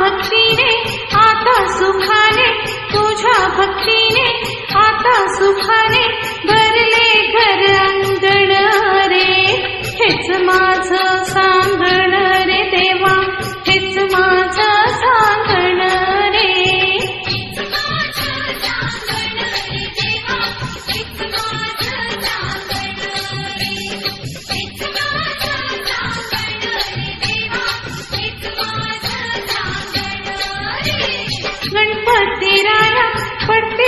भक्तीने आता सुखाने तुझ्या भक्तीने आता सुखाने भरले घर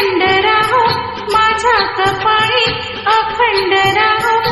अखंड राहो माझ्या कपाळी अखंड राहो.